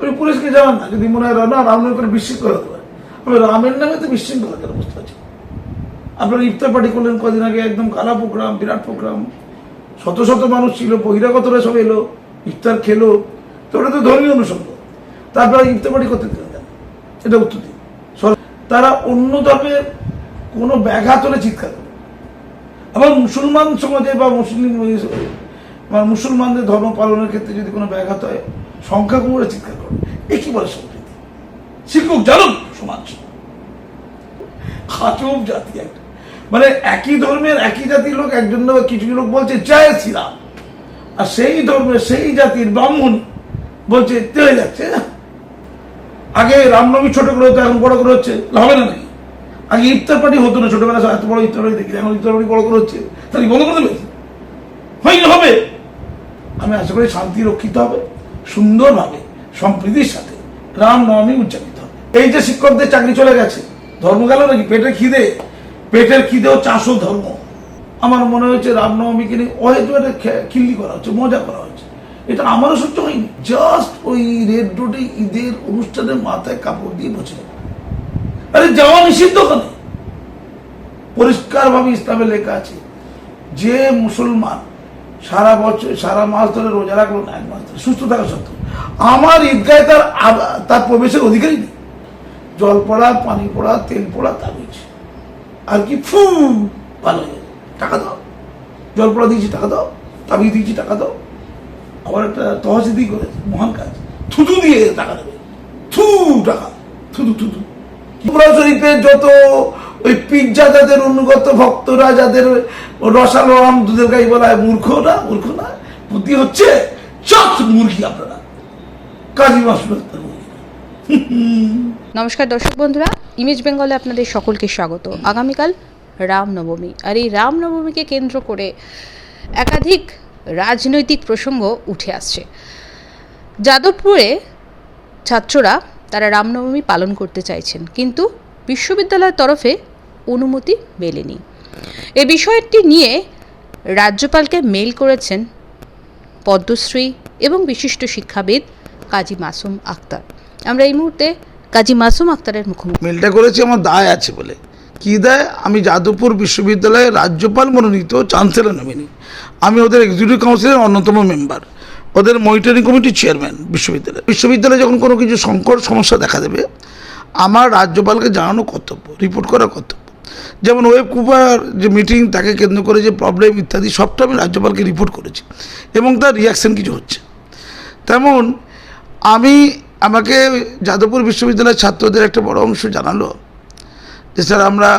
ওই পুলিশকে জানান না, যদি মনে হয় না রামনগর করে বিশৃঙ্খলা পারে। আমি রামের নামে তো বিশৃঙ্খলা কেন বুঝতে পারছি। আপনারা ইফতার পার্টি করলেন কদিন আগে, একদম কালা প্রোগ্রাম, বিরাট প্রোগ্রাম। শত শত মানুষ ছিল, বহিরাগতরা সব এলো, ইফতার খেলো। তো ওটা তো ধর্মীয় অনুষঙ্গ তারপরে ইফতার পার্টি করতে দিলেন কেন এটা উত্তর দিন। তারা অন্য ধর্মের কোনো ব্যাঘাত হলে চিৎকার করে। আবার মুসলমান সমাজে বা মুসলিম বা মুসলমানদের ধর্ম পালনের ক্ষেত্রে যদি কোনো ব্যাঘাত হয় সংখ্যাগুলোরা চিৎকার করে। এ কি বলে সম্প্রীতি? শিক্ষক জানুন, সমাজ। খাচব জাতি একটা। মানে একই ধর্মের একই জাতির লোক, একজন কিছু লোক বলছে, জয় শ্রীরাম। আর সেই ধর্মের সেই জাতির ব্রাহ্মণ বলছে, তেলে যাচ্ছে আগে রামনবমী ছোট করে হতো, এখন বড় করে হচ্ছে, হবে না নাকি? আগে ইফতার পার্টি হতো না ছোটবেলা এত বড় ইফতার পার্টি দেখি, এখন ইফতার পার্টি বড় করে হচ্ছে, তাহলে বন্ধ করে দেবে? হয়নি, হবে। আমি আশা করি শান্তি রক্ষিত হবে। সুন্দরভাবে, সম্প্রীতির সাথে রামনবমী উদযাপিত হবে। এই যে শিক্ষকদের চাকরি চলে গেছে, ধর্ম গেল নাকি? পেটের খিদে? পেটের খিদেও চাষও ধর্ম। আমার মনে হয়েছে রামনবমীকে নিয়ে হয়তো খিল্লি করা হচ্ছে, মজা করা হচ্ছে। এটা আমারও সহ্য হয়নি। জাস্ট ওই রেড রোডে ঈদের অনুষ্ঠানের মাথায় কাপড় দিয়ে বসে আরে যাওয়া নিষিদ্ধ ওখানে। পরিষ্কারভাবে ইসলামে লেখা আছে, যে মুসলমান সারা বছর, সারা মাস ধরে রোজা রাখল না এক মাস ধরে সুস্থ থাকা সত্ত্বেও। আমার ঈদগায় তার তার প্রবেশের অধিকারই নেই। জল পড়া, পানি পড়া, তেল পড়া তাবিজ আর কি, ফু, ভালো হয়ে। টাকা দাও। জল পড়া দিয়েছি, টাকা দাও। তাবিজ দিয়েছি, টাকা দাও। আবার একটা তহসিদি করে মহান কাজ। থুতু দিয়ে টাকা দেবে। থু, টাকা। থুতু থুতু শরীফের যত ওই পিজ্জা যাদের অনুগত ভক্তরা, যাদের রসালো আম দুধের গাই বলা হয়, মূর্খ না মূর্খ না? বুদ্ধি হচ্ছে, চট মুরগি আপনারা। কাজী মাসুল নমস্কার দর্শক বন্ধুরা, ইমেজ বেঙ্গলে আপনাদের সকলকে স্বাগত। আগামীকাল রামনবমী, আর এই রামনবমীকে কেন্দ্র করে একাধিক রাজনৈতিক প্রসঙ্গ উঠে আসছে। যাদবপুরে ছাত্ররা, তারা রামনবমী পালন করতে চাইছেন, কিন্তু বিশ্ববিদ্যালয়ের তরফে অনুমতি মেলেনি। এ বিষয়টি নিয়ে রাজ্যপালকে মেল করেছেন পদ্মশ্রী এবং বিশিষ্ট শিক্ষাবিদ কাজী মাসুম আক্তার। আমরা এই মুহূর্তে কাজী মাসুম আক্তারের মুখোমুখি। মেলটা করেছি, আমার দায় আছে বলে। কি দায়? আমি যাদবপুর বিশ্ববিদ্যালয়ের রাজ্যপাল মনোনীত চ্যান্সেলর নমিনি। আমি ওদের এক্সিকিউটিভ কাউন্সিলের অন্যতম মেম্বার ওদের মনিটরিং কমিটির চেয়ারম্যান বিশ্ববিদ্যালয়। বিশ্ববিদ্যালয়ে যখন কোনো কিছু সংকট, সমস্যা দেখা দেবে আমার রাজ্যপালকে জানানো কর্তব্য রিপোর্ট করা কর্তব্য। যেমন ওয়েব কুপার যে মিটিং তাকে কেন্দ্র করে যে প্রবলেম ইত্যাদি, সবটা আমি রাজ্যপালকে রিপোর্ট করেছি এবং তার রিয়াকশন কিছু হচ্ছে। তেমন আমি আমাকে যাদবপুর বিশ্ববিদ্যালয়ের ছাত্রদের একটা বড় অংশ জানালো যে, স্যার, আমরা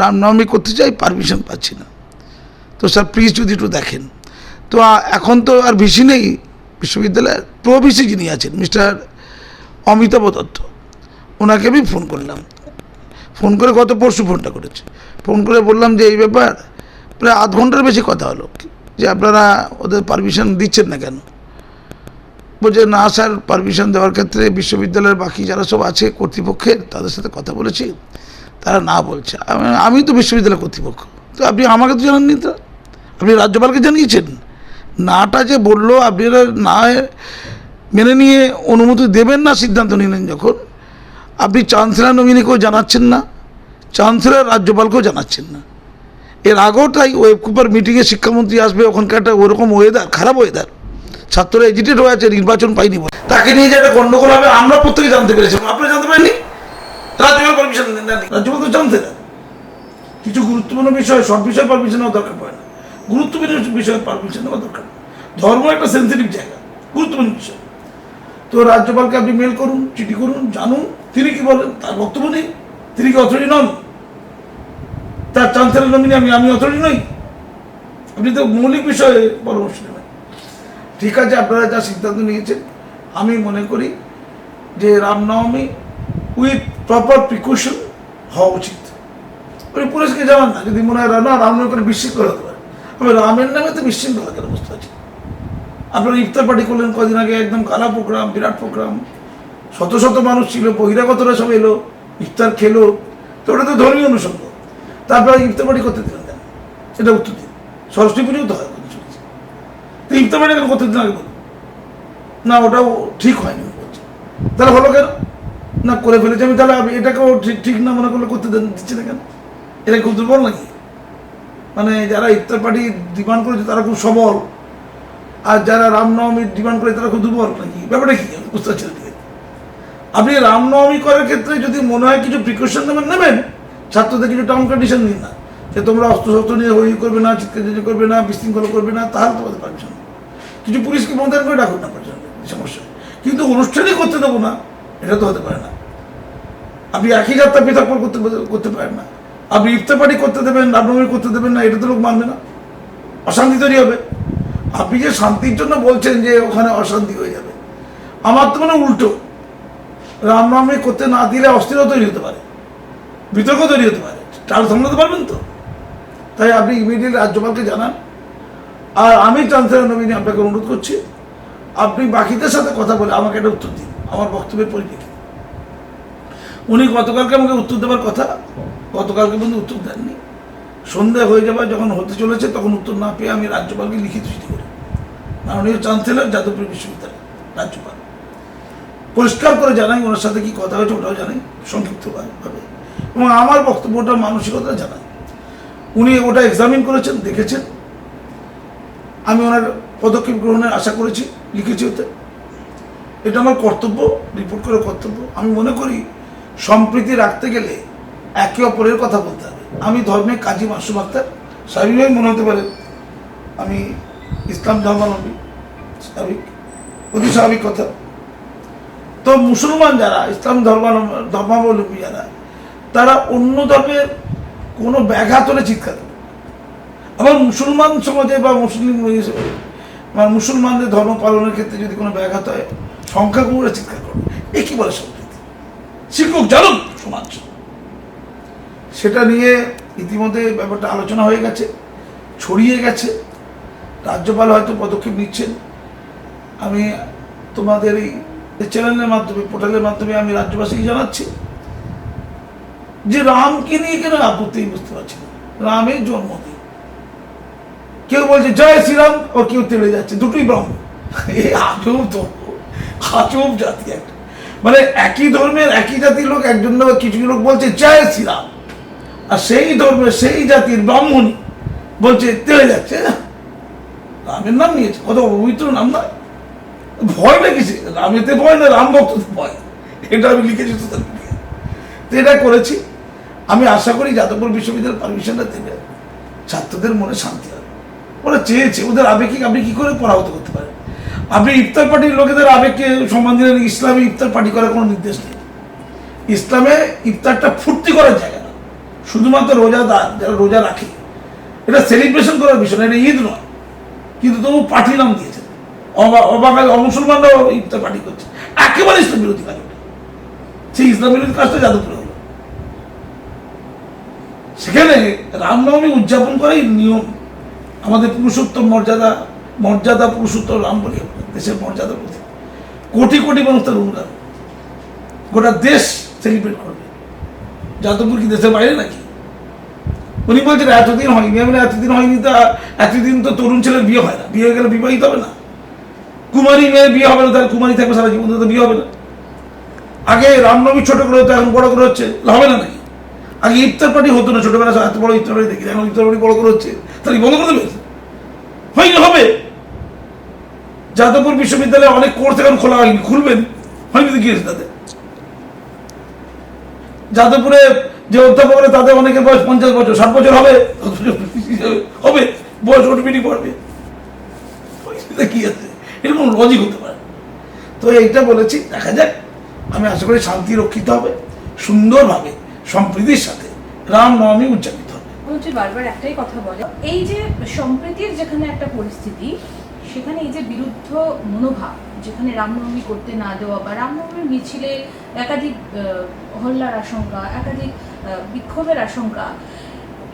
রামনবমী করতে চাই পারমিশন পাচ্ছি না। তো স্যার প্লিজ যদি একটু দেখেন। তো এখন তো আর ভিসি নেই বিশ্ববিদ্যালয়ের, প্রো ভিসি যিনি আছেন, মিস্টার অমিতাভ দত্ত। ওনাকে আমি ফোন করলাম। ফোন করে গত পরশু ফোনটা করেছে। ফোন করে বললাম যে, এই ব্যাপার। প্রায় আধ ঘণ্টার বেশি কথা হলো। যে আপনারা ওদের পারমিশন দিচ্ছেন না কেন? বলছে, না স্যার, পারমিশন দেওয়ার ক্ষেত্রে বিশ্ববিদ্যালয়ের বাকি যারা সব আছে কর্তৃপক্ষের, তাদের সাথে কথা বলেছি। তারা না বলছে। আমি- তো বিশ্ববিদ্যালয় কর্তৃপক্ষ। তো আপনি আমাকে তো জানাননি তো। আপনি রাজ্যপালকে জানিয়েছেন। নাটা যে বলল, আপনারা না মেনে নিয়ে অনুমতি দেবেন না সিদ্ধান্ত নিলেন যখন আপনি চ্যান্সেলার নমিনিকেও জানাচ্ছেন না চ্যান্সেলার রাজ্যপালকেও জানাচ্ছেন না। এর আগেও তাই ওয়েব কুপার মিটিংয়ে শিক্ষামন্ত্রী আসবে, ওখানকার একটা ওরকম ওয়েদার খারাপ ওয়েদার ছাত্ররা এজিটেড হয়ে আছে, নির্বাচন পাইনি বলে। তাকে নিয়ে যে একটা গন্ডগোল হবে, আমরা প্রত্যেকে জানতে পেরেছি আপনি জানতে পারেননি? রাজ্যপাল পারমিশন দেন রাজ্যপাল তো জানতে না কিছু গুরুত্বপূর্ণ বিষয়, সব বিষয়ে পারমিশন নেওয়া দরকার পড়ে না। গুরুত্বপূর্ণ বিষয়ে পারমিশন নেওয়া দরকার ধর্ম একটা সেন্সিটিভ জায়গা, গুরুত্বপূর্ণ বিষয়। তো রাজ্যপালকে আপনি মেল করুন, চিঠি করুন, জানুন। তিনি কি বলেন? তার বক্তব্য নেই। তিনি কি অথরিটি নন? তার চ্যান্সেলর নমিনি আমি আমি অথরিটি নই? আপনি তো মৌলিক বিষয়ে পরামর্শ নেবেন। ঠিক আছে, আপনারা যা সিদ্ধান্ত নিয়েছেন, আমি মনে করি যে রামনবমী উইথ প্রপার প্রিকশন হওয়া উচিত। ওই পুলিশকে জানান না, যদি মনে হয় না, রামনবমী করে বিশৃঙ্খলা হতে পারে। আমি রামের নামে তো বিশৃঙ্খলা কেন বুঝতে পারছি। আপনারা ইফতার পার্টি করলেন কদিন আগে, একদম কালা প্রোগ্রাম, বিরাট প্রোগ্রাম। শত শত মানুষ ছিল, বহিরাগতরা সব এলো, ইফতার খেলো, তো ওটা তো ধর্মীয় অনুষঙ্গ। তারপরে ইফতার পার্টি করতে দিলেন কেন এটা উত্তর দিন সরস্বতী পুজোও তো হয় শুনেছি। তো ইফতার পার্টি কেন করতে দিন আগে না, ওটাও ঠিক হয়নি তাহলে হলো কেন? না, করে ফেলেছি আমি, তাহলে এটাকেও ঠিক ঠিক না মনে করলে করতে দিচ্ছি না কেন? এটা খুব দুর্বল নাকি? মানে যারা ইফতার পার্টি ডিমান্ড করেছে, তারা খুব সবল আর যারা রামনবমীর ডিমান্ড করে, তারা খুব দুর্বল নাকি? ব্যাপারটা কি? বুঝতে পারছি না। আপনি রামনবমী করার ক্ষেত্রে যদি মনে হয় কিছু প্রিকশন নেবেন নেবেন। ছাত্রদের কিছু টার্ম কন্ডিশন নিন না। যে তোমরা অস্ত্র শস্ত্র নিয়ে হই করবে না চিৎকার করবে না, বিশৃঙ্খলা করবে না, তাহলে তোমাদের পারমিশন কিছু পুলিশকে মোতায়েন করে রাখুন না পারমিশন সমস্যা। কিন্তু অনুষ্ঠানই করতে দেবো না, এটা তো হতে পারে না। আপনি একই যাত্রা পৃথক করতে করতে পারেন না। আপনি ইফতার পার্টি করতে দেবেন, রামনবমী করতে দেবেন না, এটা তো লোক মানবে না। অশান্তি তৈরি হবে। আপনি যে শান্তির জন্য বলছেন যে ওখানে অশান্তি হয়ে যাবে, আমার তো মানে উল্টো। রামনবমী করতে না দিলে অস্থিরতা তৈরি হতে পারে, বিতর্ক তৈরি হতে পারে, তার সামলাতে পারবেন তো। তাই আপনি ইমিডিয়েটলি রাজ্যপালকে জানান। আর আমি চ্যান্সেলর নবীন আপনাকে অনুরোধ করছি, আপনি বাকিদের সাথে কথা বলে আমাকে একটা উত্তর দিন, আমার বক্তব্যের পরিপ্রেক্ষিতে। উনি গতকালকে আমাকে উত্তর দেওয়ার কথা, গতকালকে কিন্তু উত্তর দেননি। সন্ধে হয়ে যাবার যখন হতে চলেছে, তখন উত্তর না পেয়ে আমি রাজ্যপালকে লিখিত চিঠি করি। মাননীয় চ্যান্সেলর যাদবপুর বিশ্ববিদ্যালয়, রাজ্যপাল। পরিষ্কার করে জানাই, ওনার সাথে কি কথা হয়েছে ওটাও জানাই, সংক্ষিপ্তভাবে। এবং আমার বক্তব্যটা মানসিকতা জানাই। উনি ওটা এক্সামিন করেছেন, দেখেছেন। আমি ওনার পদক্ষেপ গ্রহণের আশা করেছি, লিখেছি ওতে। এটা আমার কর্তব্য রিপোর্ট করে কর্তব্য। আমি মনে করি, সম্প্রীতি রাখতে গেলে একে অপরের কথা বলতে হবে। আমি ধর্মে কাজী মাসুম আক্তার স্বাভাবিকভাবে মনে হতে পারে আমি ইসলাম ধর্মাবলম্বী, স্বাভাবিক, অতি স্বাভাবিক কথা। তো মুসলমান যারা, ইসলাম ধর্মাবলম্বী ধর্মাবলম্বী যারা, তারা অন্য ধর্মের কোনো ব্যাঘাত হলে চিৎকার করে আবার মুসলমান সমাজে বা মুসলিম মানে মুসলমানদের ধর্ম পালনের ক্ষেত্রে যদি কোনো ব্যাঘাত হয়, সংখ্যাগুরুরা চিৎকার করে এ কি বলে সম্প্রীতি শিক্ষক জানুন সমাজ। সেটা নিয়ে ইতিমধ্যে ব্যাপারটা আলোচনা হয়ে গেছে, ছড়িয়ে গেছে। রাজ্যপাল হয়তো পদক্ষেপ নিচ্ছেন। আমি তোমাদের এই চ্যানেলের মাধ্যমে পোর্টালের মাধ্যমে আমি রাজ্যবাসীকে জানাচ্ছি যে রামকে নিয়ে কেন আপত্তি বুঝতে পারছি রামের জন্মদিন কেউ বলছে, জয় শ্রীরাম। ও কেউ তেলে যাচ্ছে। দুটোই ব্রহ্ম এই তো আজব জাতি একটা। মানে একই ধর্মের একই জাতির লোক একজন কিছু লোক বলছে, জয় শ্রীরাম। আর সেই ধর্মের সেই জাতির ব্রাহ্মণ বলছে তেলে যাচ্ছে। রামের নাম নিয়েছে। কত পবিত্র নাম নয়। ভয় লেগেছে। রামেতে ভয় না রাম ভক্ত ভয়। এটা আমি লিখেছি তো তো এটা করেছি। আমি আশা করি যাদবপুর বিশ্ববিদ্যালয়ের পারমিশনটা দেবে। ছাত্রদের মনে শান্তি হবে। ওরা চেয়েছে, ওদের আবেগিক আপনি কি করে পরাহত করতে পারেন আপনি ইফতার পার্টির লোকেদের আবেগকে সম্মান দিলেন, ইসলামে ইফতার পার্টি করার কোনো নির্দেশ নেই। ইসলামে ইফতারটা ফুর্তি করার জায়গা না। শুধুমাত্র রোজাদার যারা রোজা রাখে, এটা সেলিব্রেশন করার বিষয় না, এটা ঈদ নয়। কিন্তু তবু পার্টি নাম দিয়েছে। অবা- অবাক অমুসলমানরাও ইফতার পার্টি করছে। একেবারে ইসলাম বিরোধী কাজ সেই ইসলাম বিরোধী কাজটা যাদবপুরে হলো। সেখানে রামনবমী উদযাপন করাই নিয়ম। আমাদের পুরুষোত্তম মর্যাদা মর্যাদা পুরুষোত্তম রাম বলি দেশের মর্যাদা প্রতি কোটি কোটি মানুষ তার অনুরাগ গোটা দেশ সেলিব্রেট করবে। যাদবপুর কি দেশের বাইরে নাকি? উনি বলছেন এতদিন হয়নি। আমি বলি, এতদিন হয়নি তা এতদিন তো তরুণ ছেলের বিয়ে হয় না। বিয়ে গেলে বিবাহিত হবে না? কুমারী মেয়ের বিয়ে হবে না তার কুমারী থাকবে সারা জীবন বিয়ে হবে না। আগে রামনবমী ছোট করে হতো, এখন বড় করে হচ্ছে হবে না নাকি? আগে ইফতার পার্টি হতো না, ছোটবেলা এত বড় ইফতার পার্টি দেখি, এখন ইফতার পার্টি বড় করে হচ্ছে, তাহলে বন্ধ করে দেবে? হয়নি হবে। যাদবপুর বিশ্ববিদ্যালয়ে অনেক কোর্স এখন খোলা হয়নি, খুলবেন? হয়নি তো কি হয়েছে তাদের যাদবপুরে যে অধ্যাপকরা তাদের অনেকের বয়স পঞ্চাশ বছর, ষাট বছর হবে হবে, বয়স অটোমেটিক বাড়বে কি আছে? এরকম লজিক হতে পারে। তো এইটা বলেছি, দেখা যাক। আমি আশা করি শান্তি রক্ষিত হবে, সুন্দরভাবে, সম্প্রীতির সাথে রামনবমী উদযাপিত হবে। বারবার একটাই কথা বলে, এই যে সম্প্রীতির যেখানে একটা পরিস্থিতি, সেখানে এই যে বিরুদ্ধ মনোভাব, যেখানে রামনবমী করতে না দেওয়া বা রামনবমীর মিছিলে একাধিক হল্লার আশঙ্কা, একাধিক বিক্ষোভের আশঙ্কা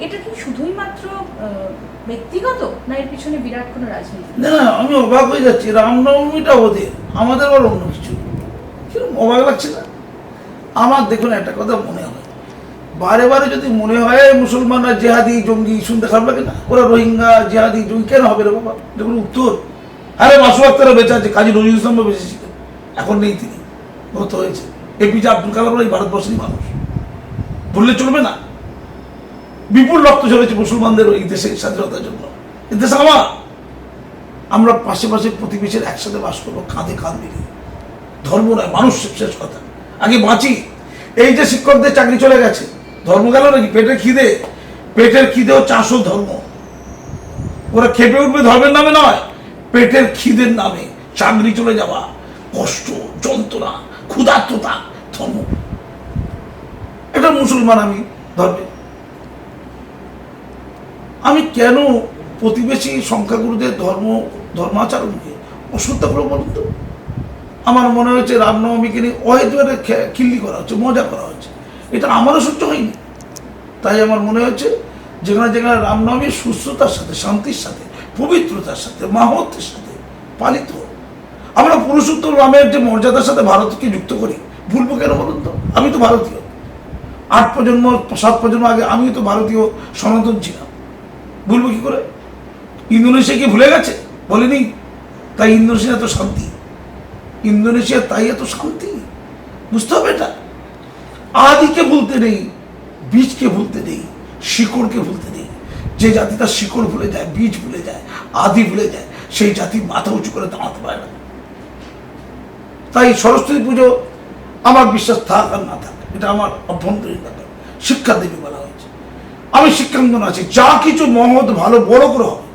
এটা কি শুধুই মাত্র ব্যক্তিগত না এর পিছনে বিরাট কোনো রাজনীতি? না না, আমি অবাক হয়ে যাচ্ছি। রামনবমীটা ওদের আমাদের আবার অন্য কিছু। কীরকম অবাক লাগছে না? আমার দেখুন, একটা কথা মনে হয়। বারে বারে যদি মনে হয়, মুসলমানরা জেহাদি, জঙ্গি শুনতে খারাপ লাগে না? ওরা রোহিঙ্গা, জেহাদি, জঙ্গি, কেন হবে রে বাবা? দেখুন উত্তর? আরে মাসু আক্তারা বেঁচে আছে, কাজী নজরুল ইসলামও বেঁচে ছিলেন। এখন নেই তিনি। গত হয়েছে। এপিজে আব্দুল কালাম এই ভারতবর্ষেরই মানুষ। বললে চলবে না? বিপুল রক্ত ঝরেছে মুসলমানদের এই দেশের স্বাধীনতার জন্য। এ দেশ আমার। আমরা পাশে পাশে প্রতিবেশীর একসাথে বাস করব, কাঁধে কাঁধ মিলিয়ে। ধর্ম নয়, মানুষ শেষ কথা। আগে বাঁচি। এই যে শিক্ষকদের চাকরি চলে গেছে, ধর্ম গেল নাকি? পেটের খিদে। পেটের খিদেও চাষও ধর্ম। ওরা খেপে উঠবে ধর্মের নামে নয়, পেটের খিদের নামে। চাকরি চলে যাওয়া, কষ্ট, যন্ত্রণা, ক্ষুধার্ততা, ধর্ম। এটা মুসলমান আমি ধর্মে আমি কেন প্রতিবেশী সংখ্যাগুরুদের ধর্ম, ধর্মাচরণকে অশ্রদ্ধা করে বলুন তো? আমার মনে হয়েছে রামনবমীকে নিয়ে অহেতু একটা খিল্লি করা হচ্ছে, মজা করা হচ্ছে। এটা আমারও সহ্য হয়নি। তাই আমার মনে হয়েছে যেখানে যেখানে রামনবমী সুস্থতার সাথে, শান্তির সাথে, পবিত্রতার সাথে, মাহত্বের সাথে পালিত আমরা পুরুষোত্তম রামের যে মর্যাদার সাথে ভারতকে যুক্ত করি, ভুলবো কেন বলুন তো? আমি তো ভারতীয়। আট প্রজন্ম, সাত প্রজন্ম আগে আমি তো ভারতীয় সনাতন ছিলাম। ভুলবো কি করে? ইন্দোনেশিয়া কি ভুলে গেছে? বলেনি? তাই ইন্দোনেশিয়া এত শান্তি। ইন্দোনেশিয়া তাই এত শান্তি। বুঝতে হবে এটা। আদিকে ভুলতে নেই, বীজকে ভুলতে নেই, শিকড়কে ভুলতে নেই। যে জাতি তার শিকড় ভুলে যায়, বীজ ভুলে যায়, আদি ভুলে যায়, সেই জাতি মাথা উঁচু করে দাঁড়াতে পারে না। তাই সরস্বতী পুজো আমার বিশ্বাস থাক আর না থাক, এটা আমার অভ্যন্তরীণ ব্যাপার। শিক্ষা দেবী আমি শিক্ষাঙ্গন আছি। যা কিছু মহৎ, ভালো, বড় করে হবে।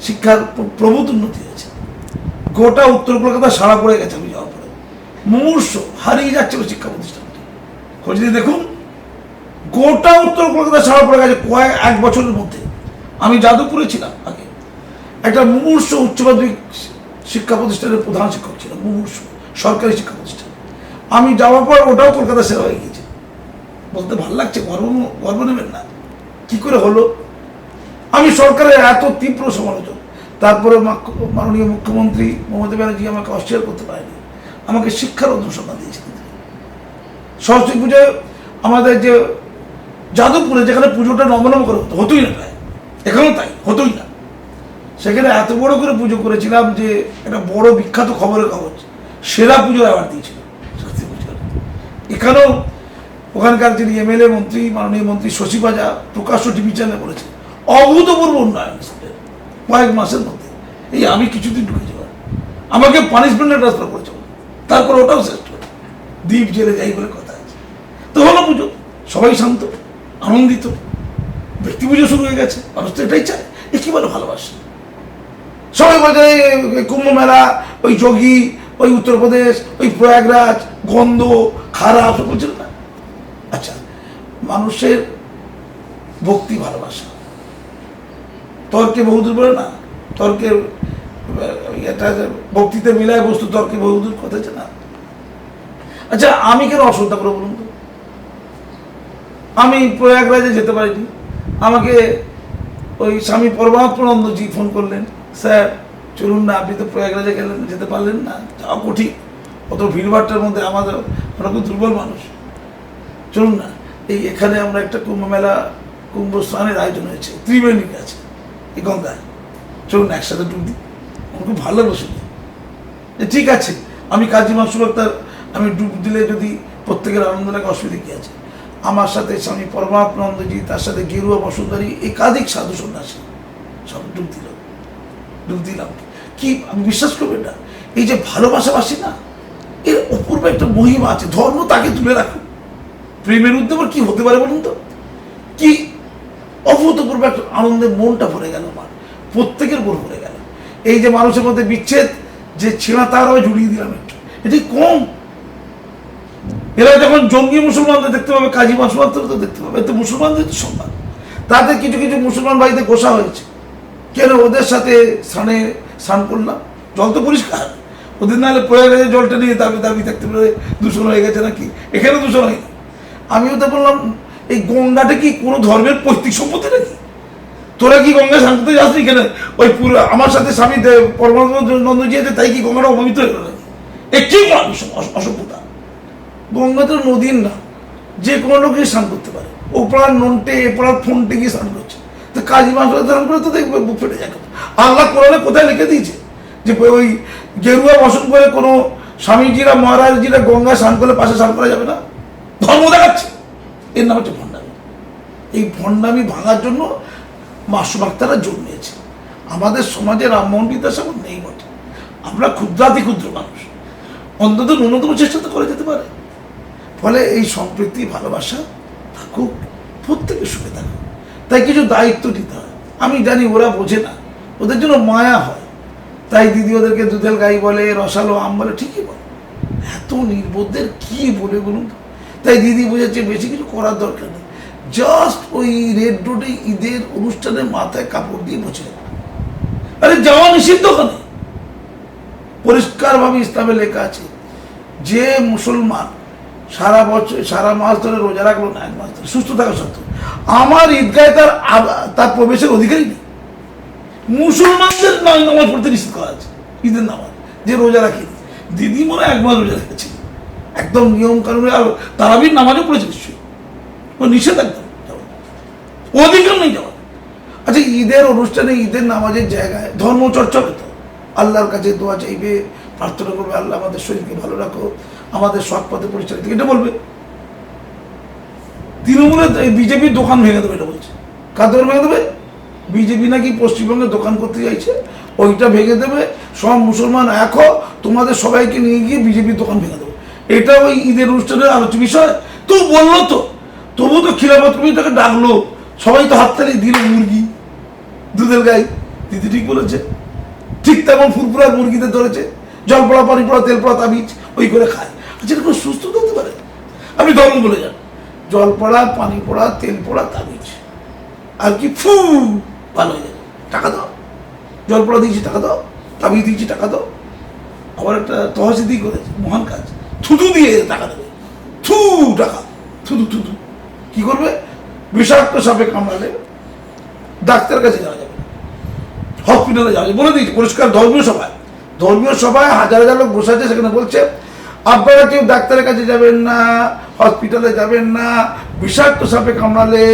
শিক্ষার প্রভূত উন্নতি হয়েছে। গোটা উত্তর কলকাতা সারা পড়ে গেছে আমি যাওয়ার পরে। মুমূর্ষ হারিয়ে যাচ্ছে ওই শিক্ষা প্রতিষ্ঠানটি। খোঁজ দিয়ে দেখুন, গোটা উত্তর কলকাতা সারা পড়ে গেছে কয়েক, এক বছরের মধ্যে। আমি যাদবপুরে ছিলাম আগে। একটা মুমূর্ষ উচ্চ মাধ্যমিক শিক্ষা প্রতিষ্ঠানের প্রধান শিক্ষক ছিলাম মুমূর্ষ সরকারি শিক্ষা প্রতিষ্ঠান। আমি যাওয়ার পর ওটাও কলকাতা সেরা হয়ে গিয়েছে। বলতে ভালো লাগছে, গর্ব গর্ব নেবেন না। কি করে হলো? আমি সরকারের এত তীব্র সমালোচক তারপরে মাননীয় মুখ্যমন্ত্রী মমতা ব্যানার্জি আমাকে অস্বীকার করতে পারেনি। আমাকে শিক্ষার অনুসন্ধান দিয়েছিলেন সরস্বতী পুজোয় আমাদের যে যাদবপুরে যেখানে পুজোটা নমনম করে হতো, হতোই না প্রায়। এখানেও তাই, হতোই না। সেখানে এত বড় করে পুজো করেছিলাম যে একটা বড় বিখ্যাত খবরের কাগজ, সেরা পুজো অ্যাওয়ার্ড দিয়েছিল সরস্বতী পুজোর। এখানেও ওখানকার যিনি এমএলএ মন্ত্রী, মাননীয় মন্ত্রী শশী বাজা প্রকাশ্য টিভি চ্যানেলে বলেছে, অভূতপূর্ব উন্নয়ন কয়েক মাসের মধ্যে। এই আমি কিছুদিন ঢুকে ওখানে। আমাকে পানিশমেন্টে ট্রান্সফার করেছে। তারপর ওটাও করে দ্বীপ জেলে যাই বলে কথা আছে। তো হলো পুজো। সবাই শান্ত, আনন্দিত। ব্যক্তি পুজো শুরু হয়ে গেছে। মানুষ তো এটাই চায় এ কি বলে ভালোবাসে। সবাই বলছে কুম্ভ মেলা, ওই যোগী, ওই উত্তরপ্রদেশ, ওই প্রয়াগরাজ, গন্ধ, খারাপ বলছিল না। আচ্ছা মানুষের ভক্তি ভালোবাসা। তর্কে বহুদূর বলে না তর্কের এটা ভক্তিতে মিলায় বস্তু, তর্কে বহুদূর কথা না। আচ্ছা আমি কেন অশ্রদ্ধা করে বলুন তো? আমি প্রয়াগরাজে যেতে পারিনি। আমাকে ওই স্বামী পরমাত্মানন্দজি ফোন করলেন, স্যার, চলুন না, আপনি তো প্রয়াগরাজে গেলেন, যেতে পারলেন না। যাওয়া কঠিন। অত ভিড়ভাট্টার মধ্যে আমাদের, আমরা খুব দুর্বল মানুষ। চলুন না, এই এখানে আমরা একটা কুম্ভ মেলা কুম্ভ স্নানের আয়োজন হয়েছে ত্রিবেণীর কাছে এই গঙ্গায়। চলুন একসাথে ডুব দিই। আমার খুব ভালো লাগল যে ঠিক আছে, আমি কাজী মাসুর আক্তার, আমি ডুব দিলে যদি প্রত্যেকের আনন্দ লাগে, অসুবিধা কী আছে? আমার সাথে স্বামী পরমাত্মানন্দজি, তার সাথে গেরুয়া বসুন্ধরী, একাধিক সাধু সন্ন্যাসী, সব ডুব দিল। ডুব দিলাম। কি, আমি বিশ্বাস করবেন না? এই যে ভালোবাসাবাসী না, এর অপূর্ব একটা মহিমা আছে, ধর্ম তাকে তুলে রাখুন প্রেমের উদ্যম কি হতে পারে বলুন তো? কি অভূতপূর্ব একটা আনন্দে মনটা ভরে গেল আমার, প্রত্যেকের মন ভরে গেল। এই যে মানুষের মধ্যে বিচ্ছেদ, যে ছেঁড়া তারাও জুড়িয়ে দিলাম একটু। এটি কম। এরা যখন জঙ্গি মুসলমানদের দেখতে পাবে, কাজী মুসলমানদের তো দেখতে পাবে এতে মুসলমানদের তো সম্মান। তাদের কিছু কিছু মুসলমান ভাইদের গোসা হয়েছে। কেন ওদের সাথে স্নানে স্নান করলাম? জল তো পরিষ্কার। ওদের নাহলে প্রয়াগরাজে জলটা নিয়ে দাবি দাবি থাকতে পারে, দূষণ হয়ে গেছে নাকি? এখানে দূষণ হয়নি আমিও তো বললাম, এই গঙ্গাটা কি কোনো ধর্মের পৈতৃক সম্পত্তি নাকি? তোরা কি গঙ্গা করতে যাসনি কেন ওই পুরো, আমার সাথে স্বামী দে- পরমানন্দজি আছে, তাই কি গঙ্গাটা অপবিত্র হয়ে গেল এ কি অসভ্যতা? গঙ্গা তো নদীর না, যে কোনো লোকই স্নান করতে পারে। ওপরার ননটে, এপরার ফোনটে গিয়ে স্নান করছে। তো কাজী মাংস স্নান করে তো দেখবে, বুক ফেটে যাবে আল্লাহ কোরআনে কোথায় লিখে দিয়েছে? যে ওই গেরুয়া বসন করে কোনো স্বামীজিরা, মহারাজজিরা গঙ্গা স্নান করলে পাশে স্নান করা যাবে না? ধর্ম দেখাচ্ছে। এর নাম হচ্ছে ভণ্ডামি। এই ভণ্ডামি ভাঙার জন্য মাসুবাক্তারা জন্মেছে আমাদের সমাজে রামমোহন বিদ্যাসাগর নেই বটে। আমরা ক্ষুদ্রাতি ক্ষুদ্র মানুষ। অন্তত ন্যূনতম চেষ্টা তো করে যেতে পারে। ফলে এই সম্প্রীতি, ভালোবাসা থাকুক, প্রত্যেকের সুখে থাকুক। তাই কিছু দায়িত্ব নিতে হয়। আমি জানি ওরা বোঝে না। ওদের জন্য মায়া হয়। তাই দিদি ওদেরকে দুধেল গাই বলে, রসালো আম বলে, ঠিকই বলে। এত নির্বোধদের কি বলে বলুন? তাই দিদি বুঝেছে বেশি কিছু করার দরকার নেই। জাস্ট ওই রেড রোডে ঈদের অনুষ্ঠানের মাথায় কাপড় দিয়ে বসে। আরে যাওয়া নিষিদ্ধ ওখানে পরিষ্কারভাবে ইসলামে লেখা আছে, যে মুসলমান সারা বছর, সারা মাস ধরে রোজা রাখল না, এক মাস ধরে, সুস্থ থাকা সত্ত্বেও। আমার ঈদগায় তার তার প্রবেশের অধিকারই নেই। মুসলমানদের নামাজ পড়তে নিষেধ করা আছে, ঈদের নামাজ, যে রোজা রাখি দিদি মনে হয় এক মাস রোজা রেখেছে। একদম নিয়ম কানুনে আর তারাবির নামাজও পড়েছে নিশ্চয়ই। ও নিষেধ একদম। অধিকার নেই যাওয়া আচ্ছা ঈদের অনুষ্ঠানে, ঈদের নামাজের জায়গায় ধর্ম চর্চা হবে আল্লাহর কাছে দোয়া চাইবে, প্রার্থনা করবে, আল্লাহ আমাদের শরীরকে ভালো রাখো, আমাদের সৎ পথে পরিচালিত এটা বলবে। তৃণমূলের বিজেপির দোকান ভেঙে দেবে, এটা বলছে। কার দোকান ভেঙে দেবে? বিজেপি নাকি পশ্চিমবঙ্গে দোকান করতে চাইছে, ওইটা ভেঙে দেবে। সব মুসলমান এক তোমাদের সবাইকে নিয়ে গিয়ে বিজেপির দোকান ভেঙে দেবে। এটা ওই ঈদের অনুষ্ঠানের আলোচ্য বিষয়। তো বলল তো তবু তো খিলাফত কবি তাকে ডাকলো। সবাই তো হাততালি দিল মুরগি, দুধের গাই। দিদি ঠিক বলেছে। ঠিক তেমন ফুরফুরার মুরগিতে ধরেছে। জল পড়া পানি পড়া তেল পড়া তাবিজ, ওই করে খায়। আচ্ছা এটা কোনো সুস্থ হতে পারে? আপনি ধর্ম বলে যান। জল পড়া পানি পড়া তেল পড়া তাবিজ। আর কি, ফু, ভালো হয়ে যাবে। টাকা দাও। জল পড়া দিয়েছি, টাকা দাও। তাবিজ দিয়েছি, টাকা দাও। আবার একটা তহসিদি করেছে। মহান কাজ। থুতু দিয়ে টাকা দেবে। থু টাকা। থুতু থুতু কি করবে? বিষাক্ত সাপে কামড়ালে ডাক্তারের কাছে যাওয়া যাবে হসপিটালে যাওয়া যাবে। বলে দিয়েছি, পরিষ্কার ধর্মীয় সভায়। ধর্মীয় সভায় হাজার হাজার লোক বসে আছে, সেখানে বলছে, আপনারা কেউ ডাক্তারের কাছে যাবেন না, হসপিটালে যাবেন না, বিষাক্ত সাপে কামড়ালে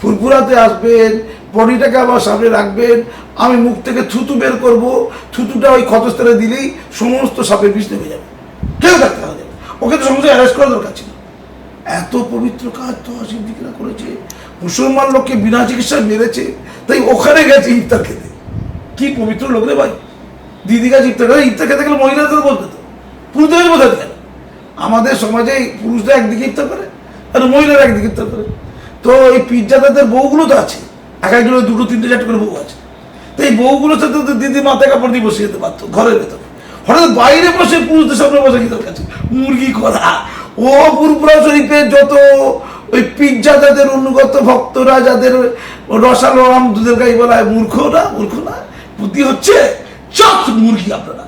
ফুরফুরাতে আসবেন, বডিটাকে আবার সামনে রাখবেন, আমি মুখ থেকে থুতু বের করব, থুতুটা ওই ক্ষতস্থলে দিলেই সমস্ত সাপের বিষ নেমে যাবে। কেউ ডাক্তার ওকে তো সমস্ত অ্যারেস্ট করা দরকার ছিল। এত পবিত্র কাজ তো সিদ্দিকরা করেছে। মুসলমান লোককে বিনা চিকিৎসায় মেরেছে। তাই ওখানে গেছে ইফতার খেতে। কি পবিত্র লোক রে ভাই। দিদি কাছে ইফতার করে ইফতার খেতে গেলে মহিলাদের বলতে তো। পুরুষদের বোঝাতে কেন? আমাদের সমাজে পুরুষরা একদিকে ইফতার করে আর মহিলারা একদিকে ইফতার করে। তো এই পিজ্জাদাদের বউগুলো তো আছে। এক একজনের দুটো, তিনটে, চারটে করে বউ আছে। তো এই বউগুলোর সাথে তো দিদি মাথায় কাপড় দিয়ে বসে যেতে পারতো, ঘরের ভেতরে। হঠাৎ বাইরে বসে পুরুষদের সামনে বসে কি দরকার মুরগি করা ও পুরপুরা শরীফের যত ওই পিজ্জা যাদের অনুগত ভক্তরা যাদের, রসালো আম দুধের গাই বলা হয় মূর্খ না মূর্খ না বুদ্ধি হচ্ছে চট মুরগি আপনারা।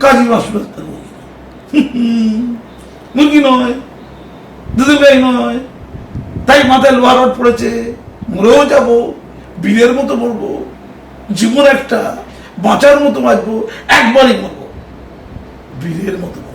কাজী মাসুর মুরগি। নয়, দুধের গাই নয়। তাই মাথায় লোহা পড়েছে, মরেও যাব, বীরের মতো মরবো। জীবন একটা বাঁচার মতো বাঁচবো একবারই মরবো বীরের মতো